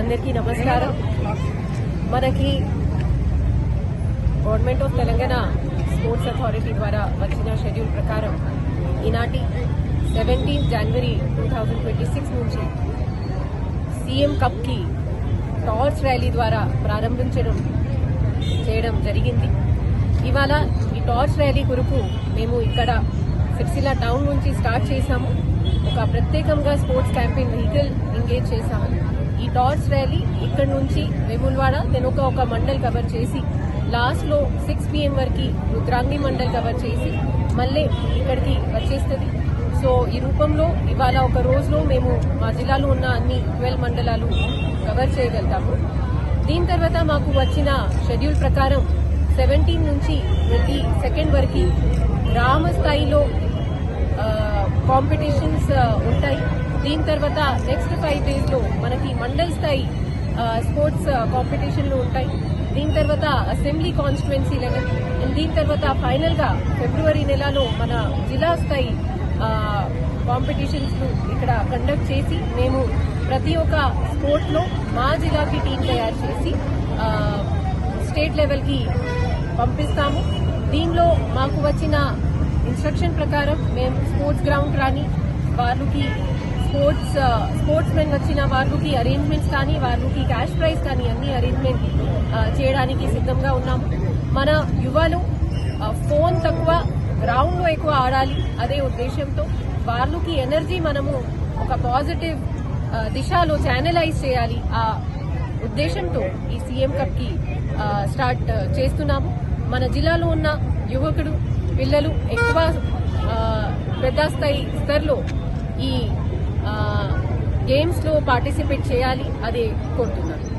అందరికీ నమస్కారం. మనకి government of Telangana sports authority ద్వారా వచ్చిన షెడ్యూల్ ప్రకారం ఈనాటి seventeen January two thousand twenty six నుంచి సీఎం కప్కి టార్చ్ ర్యాలీ ద్వారా ప్రారంభించడం చేయడం జరిగింది. ఇవాళ ఈ టార్చ్ ర్యాలీ కొరకు మేము ఇక్కడ సిరిసిల్ల టౌన్ నుంచి స్టార్ట్ చేశాము. ఒక ప్రత్యేకంగా స్పోర్ట్స్ క్యాంపెయిన్ వెహికల్ ఎంగేజ్ చేశాము. ఈ టార్చ్ ర్యాలీ ఇక్కడ నుంచి వేములవాడ తెనుక ఒక మండల్ కవర్ చేసి లాస్ట్లో సిక్స్ పిఎం వరకు రుద్రాంగి మండల్ కవర్ చేసి మళ్ళీ ఇక్కడికి వచ్చేస్తుంది. సో ఈ రూపంలో ఇవాళ ఒక రోజులో మేము మా జిల్లాలో ఉన్న అన్ని ట్వెల్వ్ మండలాలు కవర్ చేయగలుగుతాము. దీని తర్వాత మాకు వచ్చిన షెడ్యూల్ ప్రకారం సెవెంటీన్ నుంచి ట్వంటీ సెకండ్ వరకు గ్రామ స్థాయిలో కాంపిటీషన్స్ దీని తర్వాత నెక్స్ట్ ఫైవ్ డేస్లో మనకి మండల్ స్థాయి స్పోర్ట్స్ కాంపిటీషన్లు ఉంటాయి. దీని తర్వాత అసెంబ్లీ కాన్స్టిట్యున్సీ లెవెల్ అండ్ దీని తర్వాత ఫైనల్గా ఫిబ్రవరి నెలలో మన జిల్లా స్థాయి కాంపిటీషన్స్ ఇక్కడ కండక్ట్ చేసి మేము ప్రతి ఒక్క స్పోర్ట్లో మా జిల్లాకి టీం తయారు చేసి స్టేట్ లెవెల్కి పంపిస్తాము. దీనిలో మాకు వచ్చిన ఇన్స్ట్రక్షన్ ప్రకారం మేము స్పోర్ట్స్ గ్రౌండ్ రాని వాళ్ళకి స్పోర్ట్స్ స్పోర్ట్స్ మెన్ వచ్చిన వారికి అరేంజ్మెంట్స్ కానీ వారికి క్యాష్ ప్రైజ్ కానీ అన్ని అరేంజ్మెంట్ చేయడానికి సిద్ధంగా ఉన్నాం. మన యువలు ఫోన్ తక్కువ గ్రౌండ్లో ఎక్కువ ఆడాలి అదే ఉద్దేశంతో వాళ్ళకి ఎనర్జీ మనము ఒక పాజిటివ్ దిశలో ఛానలైజ్ చేయాలి ఆ ఉద్దేశంతో ఈ సీఎం కప్కి స్టార్ట్ చేస్తున్నాము. మన జిల్లాలో ఉన్న యువకుడు పిల్లలు ఎక్కువ పెద్ద స్థాయి స్థాయిలో ఈ గేమ్స్లో పార్టిసిపేట్ చేయాలి అది కోరుతున్నాను.